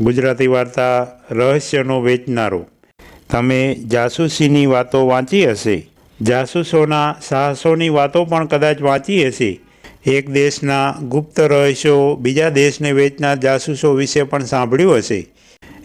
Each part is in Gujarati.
ગુજરાતી વાર્તા રહસ્યનો વેચનારો. તમે જાસૂસીની વાતો વાંચી હશે. જાસૂસોના સાહસોની વાતો પણ કદાચ વાંચી હશે. એક દેશના ગુપ્ત રહસ્યો બીજા દેશને વેચનાર જાસૂસો વિશે પણ સાંભળ્યું હશે.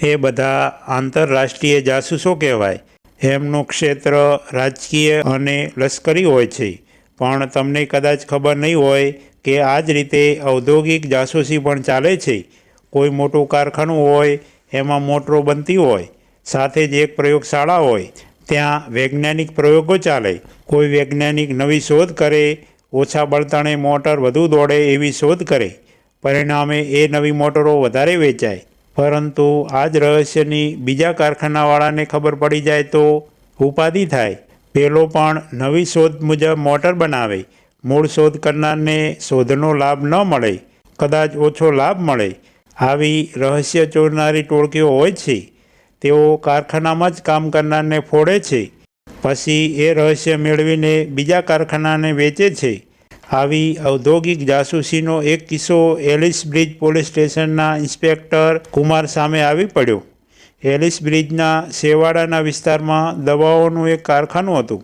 એ બધા આંતરરાષ્ટ્રીય જાસૂસો કહેવાય. એમનું ક્ષેત્ર રાજકીય અને લશ્કરી હોય છે. પણ તમને કદાચ ખબર નહીં હોય કે આ જ રીતે ઔદ્યોગિક જાસૂસી પણ ચાલે છે. કોઈ મોટું કારખાનું હોય, એમાં મોટરો બનતી હોય, સાથે જ એક પ્રયોગશાળા હોય, ત્યાં વૈજ્ઞાનિક પ્રયોગો ચાલે. કોઈ વૈજ્ઞાનિક નવી શોધ કરે, ઓછા બળતણે મોટર વધુ દોડે એવી શોધ કરે. પરિણામે એ નવી મોટરો વધારે વેચાય. પરંતુ આ જ રહસ્યની બીજા કારખાનાવાળાને ખબર પડી જાય તો ઉપાધિ થાય. પેલો પણ નવી શોધ મુજબ મોટર બનાવે. મૂળ શોધ કરનારને શોધનો લાભ ન મળે. કદાચ ઓછો લાભ મળે. આવી રહસ્ય ચોરનારી ટોળકીઓ હોય છે, તેઓ કારખાનામાં જ કામ કરનારને ફોડે છે. પછી એ રહસ્ય મેળવીને બીજા કારખાનાને વેચે છે. આવી ઔદ્યોગિક જાસૂસીનો એક કિસ્સો એલિસ બ્રિજ પોલીસ સ્ટેશનના ઇન્સ્પેક્ટર કુમાર સામે આવી પડ્યો. એલિસ બ્રિજના શેવાડાના વિસ્તારમાં દવાઓનું એક કારખાનું હતું.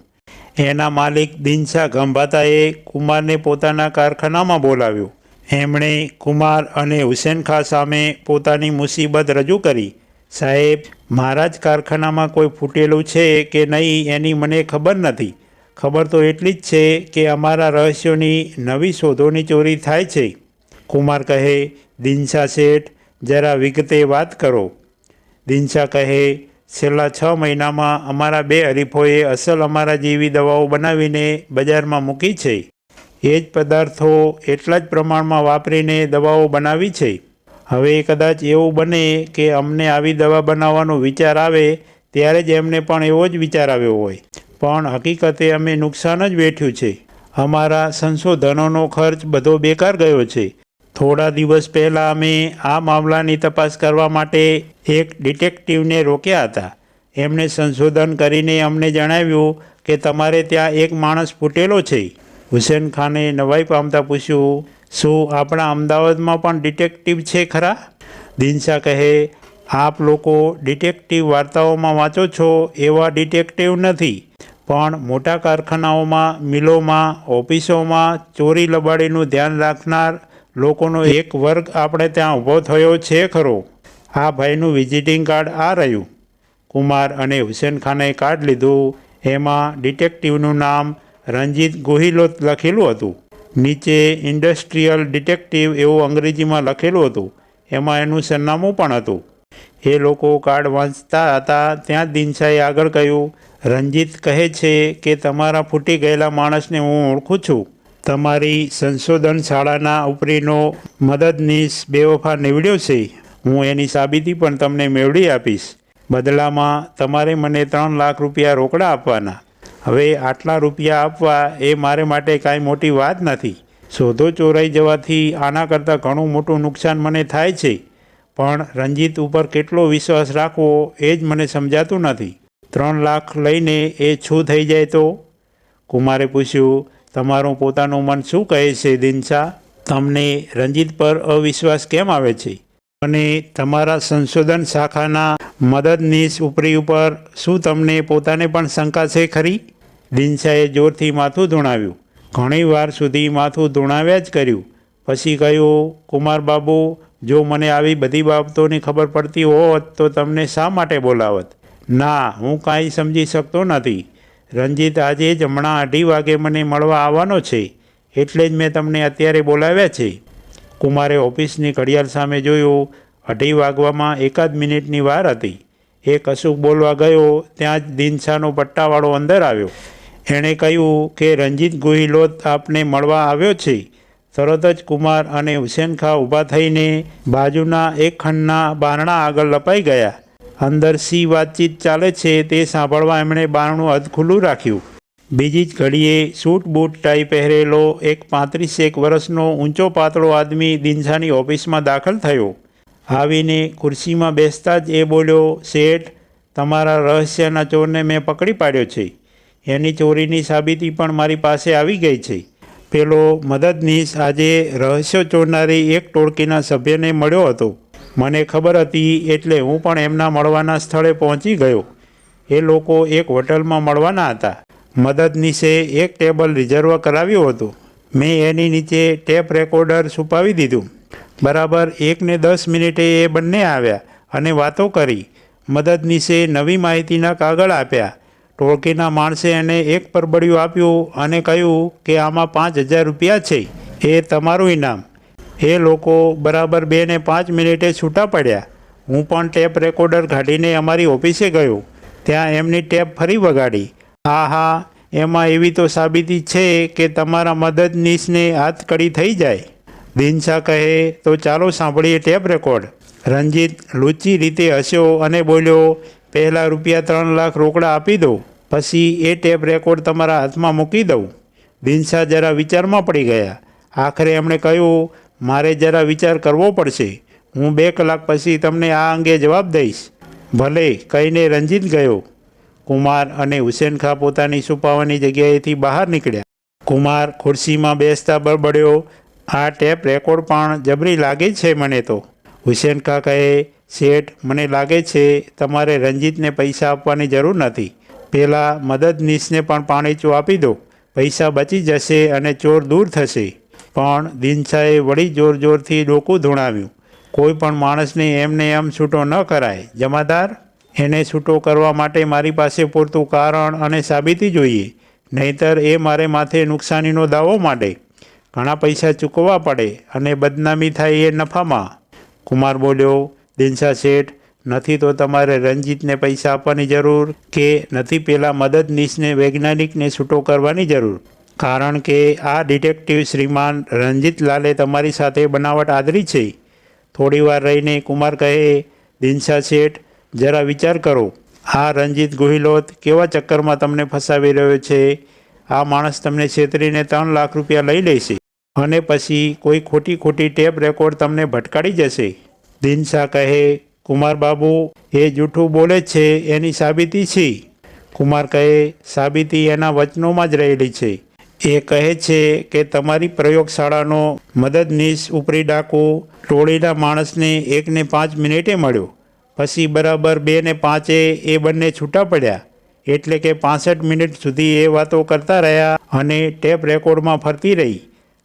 એના માલિક દિનશા ગંભાતાએ કુમારને પોતાના કારખાનામાં બોલાવ્યો. એમણે કુમાર અને હુસેન ખા સામે પોતાની મુસીબત રજૂ કરી. સાહેબ, મારા જ કારખાનામાં કોઈ ફૂટેલું છે કે નહીં એની મને ખબર નથી. ખબર તો એટલી જ છે કે અમારા રહસ્યોની નવી શોધોની ચોરી થાય છે. કુમાર કહે, દિનશા શેઠ, જરા વિગતે વાત કરો. દિનશા કહે, છેલ્લા છ મહિનામાં અમારા બે હરીફોએ અસલ અમારા જેવી દવાઓ બનાવીને બજારમાં મૂકી છે. એ જ પદાર્થો એટલા જ પ્રમાણમાં વાપરીને દવાઓ બનાવી છે. હવે કદાચ એવું બને કે અમને આવી દવા બનાવવાનો વિચાર આવે, ત્યારે જ એમને પણ એવો જ વિચાર આવ્યો હોય. પણ હકીકતે અમે નુકસાન જ વેઠ્યું છે. અમારા સંશોધનોનો ખર્ચ બધો બેકાર ગયો છે. થોડા દિવસ પહેલાં અમે આ મામલાની તપાસ કરવા માટે એક ડિટેક્ટિવને રોક્યા હતા. એમણે સંશોધન કરીને અમને જણાવ્યું કે તમારે ત્યાં એક માણસ ફૂટેલો છે. હુસેન ખાને નવાઈ પામતા પૂછ્યું, શું આપણા અમદાવાદમાં પણ ડિટેક્ટિવ છે ખરા? દિનશા કહે, આપ લોકો ડિટેક્ટિવ વાર્તાઓમાં વાંચો છો એવા ડિટેક્ટિવ નથી. પણ મોટા કારખાનાઓમાં, મિલોમાં, ઓફિસોમાં ચોરી લબાડીનું ધ્યાન રાખનાર લોકોનો એક વર્ગ આપણે ત્યાં ઊભો થયો છે ખરો. આ ભાઈનું વિઝિટિંગ કાર્ડ આ રહ્યું. કુમાર અને હુસેન ખાને કાર્ડ લીધું. એમાં ડિટેક્ટિવનું નામ રંજીત ગોહિલોત લખેલું હતું. નીચે ઇન્ડસ્ટ્રીયલ ડિટેક્ટિવ એવું અંગ્રેજીમાં લખેલું હતું. એમાં એનું સરનામું પણ હતું. એ લોકો કાર્ડ વાંચતા હતા. ત્યાં દિનશાએ આગળ કહ્યું રંજીત કહે છે કે તમારા ફૂટી ગયેલા માણસને હું ઓળખું છું. તમારી સંશોધન શાળાના ઉપરીનો મદદનીશ બેવફા નીવડ્યો છે. હું એની સાબિતી પણ તમને મેળવી આપીશ. બદલામાં તમારે મને ત્રણ લાખ રૂપિયા રોકડા આપવાના. હવે આટલા રૂપિયા આપવા એ મારે માટે કાંઈ મોટી વાત નથી. શોધો ચોરાઈ જવાથી આના કરતાં ઘણું મોટું નુકસાન મને થાય છે. પણ રંજીત ઉપર કેટલો વિશ્વાસ રાખવો એ જ મને સમજાતું નથી. ત્રણ લાખ લઈને એ છું થઈ જાય તો? કુમારે પૂછ્યું, તમારું પોતાનું મન શું કહે છે, દિનશા? તમને રંજીત પર અવિશ્વાસ કેમ આવે છે? અને તમારા સંશોધન શાખાના મદદનીશ ઉપરી ઉપર શું તમને પોતાને પણ શંકા છે ખરી? દિનશાએ જોરથી માથું ધૂણાવ્યું. ઘણી વાર સુધી માથું ધૂણાવ્યા જ કર્યું. પછી કહ્યું, કુમાર બાબુ, જો મને આવી બધી બાબતોની ખબર પડતી હોત તો તમને શા માટે બોલાવત? ના, હું કાંઈ સમજી શકતો નથી. રંજીત આજે જ હમણાં અઢી વાગે મને મળવા આવવાનો છે, એટલે જ મેં તમને અત્યારે બોલાવ્યા છે. કુમારે ઓફિસની ઘડિયાળ સામે જોયું, અઢી વાગવામાં એકાદ મિનિટની વાર હતી. એ કશુંક બોલવા ગયો, ત્યાં જ દિનશાનો પટ્ટાવાળો અંદર આવ્યો. એણે કહ્યું કે રંજીત ગોહિલોત આપને મળવા આવ્યો છે. તરત જ કુમાર અને હુસેન ખા ઊભા થઈને બાજુના એક ખંડના બારણા આગળ લપાઈ ગયા. અંદર સી વાતચીત ચાલે છે તે સાંભળવા એમણે બારણું અધ ખુલ્લું રાખ્યું. બીજી જ ઘડીએ સૂટ બૂટ ટાઈ પહેરેલો એક પાંત્રીસ એક વર્ષનો ઊંચો પાતળો આદમી દિનસાની ઓફિસમાં દાખલ થયો. આવીને ખુરશીમાં બેસતા જ એ બોલ્યો, શેઠ, તમારા રહસ્યના ચોરને મેં પકડી પાડ્યો છે. એની ચોરીની સાબિતી પણ મારી પાસે આવી ગઈ છે. પેલો મદદનીશ આજે રહસ્ય ચોરનારી એક ટોળકીના સભ્યને મળ્યો હતો. મને ખબર હતી એટલે હું પણ એમના મળવાના સ્થળે પહોંચી ગયો. એ લોકો એક હોટલમાં મળવાના હતા. મદદનીશે એક ટેબલ રિઝર્વ કરાવ્યું હતું. મેં એની નીચે ટેપ રેકોર્ડર છુપાવી દીધું. બરાબર એકને દસ મિનિટે એ બંને આવ્યા અને વાતો કરી. મદદનીશે નવી માહિતીના કાગળ આપ્યા. ટોળકીના માણસે એને એક પરબડિયું આપ્યું અને કહ્યું કે આમાં પાંચ હજાર રૂપિયા છે. એ તમારું ઇનામ. એ લોકો બરાબર બે ને પાંચ મિનિટે છૂટા પડ્યા. હું પણ ટેપ રેકોર્ડર કાઢીને અમારી ઓફિસે ગયો. ત્યાં એમની ટેપ ફરી વગાડી. હા હા, એમાં એવી તો સાબિતી છે કે તમારા મદદનીશને હાથ કડી થઈ જાય. દિનશા કહે, તો ચાલો સાંભળીએ ટેપ રેકોર્ડ. રંજીત લૂચી રીતે હસ્યો અને બોલ્યો પહેલાં રૂપિયા ત્રણ લાખ રોકડા આપી દો પછી એ ટેપ રેકોર્ડ તમારા હાથમાં મૂકી દઉં. દિનશા જરા વિચારમાં પડી ગયા. આખરે એમણે કહ્યું, મારે જરા વિચાર કરવો પડશે. હું બે કલાક પછી તમને આ અંગે જવાબ દઈશ. ભલે કહીને રંજીત ગયો. કુમાર અને હુસેન ખા પોતાની છુપાવાની જગ્યાએથી બહાર નીકળ્યા. કુમાર ખુરશીમાં બેસતા બળબડ્યો, આ ટેપ રેકોર્ડ પણ જબરી લાગે છે મને તો. હુસેન ખા કહે શેઠ, મને લાગે છે તમારે રંજીતને પૈસા આપવાની જરૂર નથી. પહેલાં મદદનીશને પણ પાણીચું આપી દો. પૈસા બચી જશે અને ચોર દૂર થશે. પણ દિનશાએ વળી જોર જોરથી ડોકું ધૂણાવ્યું. કોઈ પણ માણસને એમને એમ છૂટો ન કરાય. જમાદાર, એને છૂટો કરવા માટે મારી પાસે પૂરતું કારણ અને સાબિતી જોઈએ. નહીતર એ મારે માથે નુકસાનીનો દાવો માંડે. ઘણા પૈસા ચૂકવવા પડે અને બદનામી થાય એ નફામાં. કુમાર બોલ્યો દિનશા શેઠ, નથી તો તમારે રંજીતને પૈસા આપવાની જરૂર કે નથી પેલા મદદનીશને વૈજ્ઞાનિકને છૂટો કરવાની જરૂર? કારણ કે આ ડિટેક્ટિવ શ્રીમાન રંજીતલાલે તમારી સાથે બનાવટ આદરી છે. થોડીવાર રહીને કુમાર કહે દિનશા શેઠ, જરા વિચાર કરો. આ રંજીત ગોહિલોત કેવા ચક્કરમાં તમને ફસાવી રહ્યો છે? આ માણસ તમને છેતરીને ત્રણ લાખ રૂપિયા લઈ લેશે. અને પછી કોઈ ખોટી ખોટી ટેપ રેકોર્ડ તમને ભટકાડી જશે. દિનશા કહે, કુમાર બાબુ, એ જૂઠું બોલે છે, એની સાબિતી છે. કુમાર કહે, સાબિતી એના વચનોમાં જ રહેલી છે. એ કહે છે કે તમારી પ્રયોગશાળાનો મદદનીશ ઉપરી ડાકુ ટોળીના માણસને એકને પાંચ મિનિટે મળ્યો. પછી બરાબર બે ને પાંચે એ બંને છૂટા પડ્યા. એટલે કે પાસઠ મિનિટ સુધી એ વાતો કરતા રહ્યા અને ટેપ રેકોર્ડમાં ફરતી રહી.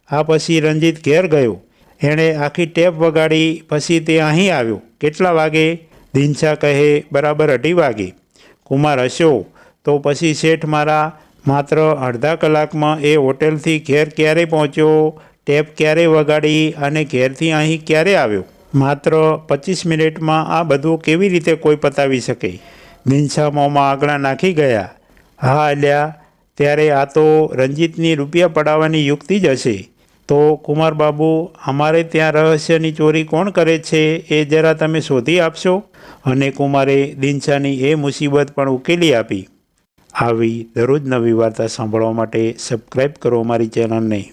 આ પછી રંજીત ઘેર ગયો. એણે આખી ટેપ વગાડી, પછી તે અહીં આવ્યો. કેટલા વાગે? દિનશા કહે, બરાબર અઢી વાગે. કુમાર હસ્યો. તો પછી શેઠ મારા, માત્ર અડધા કલાકમાં એ હોટેલથી ઘેર ક્યારે પહોંચ્યો? ટેપ ક્યારે વગાડી અને ઘેરથી અહીં ક્યારે આવ્યો? માત્ર પચીસ મિનિટમાં આ બધું કેવી રીતે કોઈ પતાવી શકે? દિનશા મોંમાં આગળ નાખી ગયા. હા, અલ્યા, ત્યારે આ તો રંજીતની રૂપિયા પડાવવાની યુક્તિ જ હશે. તો કુમાર બાબુ, અમારે ત્યાં રહસ્યની ચોરી કોણ કરે છે એ જરા તમે શોધી આપશો? અને કુમારે દિનશાની એ મુસીબત પણ ઉકેલી આપી. આવી દરરોજ નવી વાર્તા સાંભળવા માટે સબસ્ક્રાઈબ કરો અમારી ચેનલને